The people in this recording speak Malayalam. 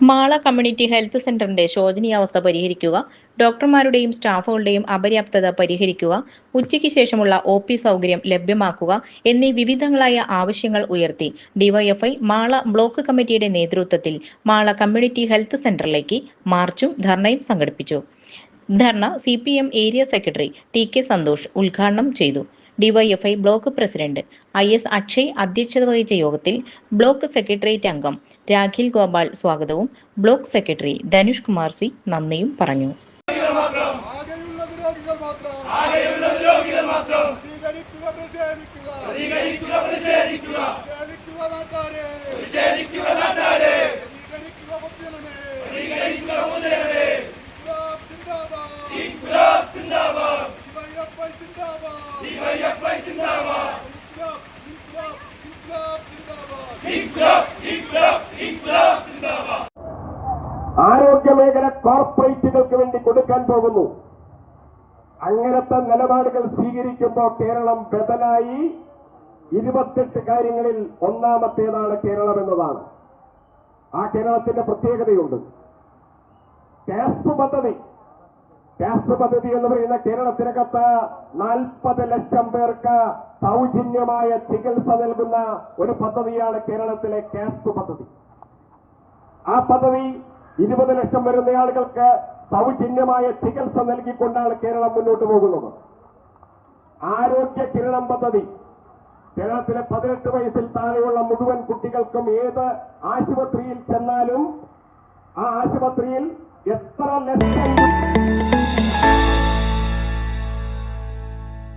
മാള കമ്മ്യൂണിറ്റി ഹെൽത്ത് സെന്ററിന്റെ ശോചനീയാവസ്ഥ പരിഹരിക്കുക ഡോക്ടർമാരുടെയും സ്റ്റാഫുകളുടെയും അപര്യാപ്തത പരിഹരിക്കുക ഉച്ചയ്ക്ക് ശേഷമുള്ള ഒ പി സൗകര്യം ലഭ്യമാക്കുക എന്നീ വിവിധങ്ങളായ ആവശ്യങ്ങൾ ഉയർത്തി ഡിവൈഎഫ്ഐ മാള ബ്ലോക്ക് കമ്മിറ്റിയുടെ നേതൃത്വത്തിൽ മാള കമ്മ്യൂണിറ്റി ഹെൽത്ത് സെന്ററിലേക്ക് മാർച്ചും ധർണയും സംഘടിപ്പിച്ചു. Dharna C area secretary T K Santhosh ഉദ്ഘാടനം ചെയ്തു. DYFI block president. I S Akshay അധ്യക്ഷത വഹിച്ച യോഗത്തിൽ ബ്ലോക്ക് സെക്രട്ടേറിയറ്റ് അംഗം രാഖിൽ ഗോപാൽ സ്വാഗതവും block secretary Dhanush Kumar C നന്ദിയും പറഞ്ഞു. ആരോഗ്യ മേഖല കോർപ്പറേറ്റുകൾക്ക് വേണ്ടി കൊടുക്കാൻ പോകുന്നു. അങ്ങനത്തെ നിലപാടുകൾ സ്വീകരിക്കുമ്പോൾ കേരളം ബദലായി. ഇരുപത്തെട്ട് കാര്യങ്ങളിൽ ഒന്നാമത്തേതാണ് കേരളം എന്നതാണ്. ആ കേരളത്തിന്റെ പ്രത്യേകതയുണ്ട്. കാസ്പ് പദ്ധതി കാസ്പ് പദ്ധതി എന്ന് പറയുന്ന കേരളത്തിനകത്ത് നാൽപ്പത് ലക്ഷം പേർക്ക് സൗജന്യമായ ചികിത്സ നൽകുന്ന ഒരു പദ്ധതിയാണ് കേരളത്തിലെ കാസ്പ് പദ്ധതി. ആ പദ്ധതി ഇരുപത് ലക്ഷം വരുന്ന ആളുകൾക്ക് സൗജന്യമായ ചികിത്സ നൽകിക്കൊണ്ടാണ് കേരളം മുന്നോട്ട് പോകുന്നത്. ആരോഗ്യ കിരണം പദ്ധതി. കേരളത്തിലെ പതിനെട്ട് വയസ്സിൽ താഴെയുള്ള മുഴുവൻ കുട്ടികൾക്കും ഏത് ആശുപത്രിയിൽ ചെന്നാലും ആ ആശുപത്രിയിൽ എത്ര ലക്ഷം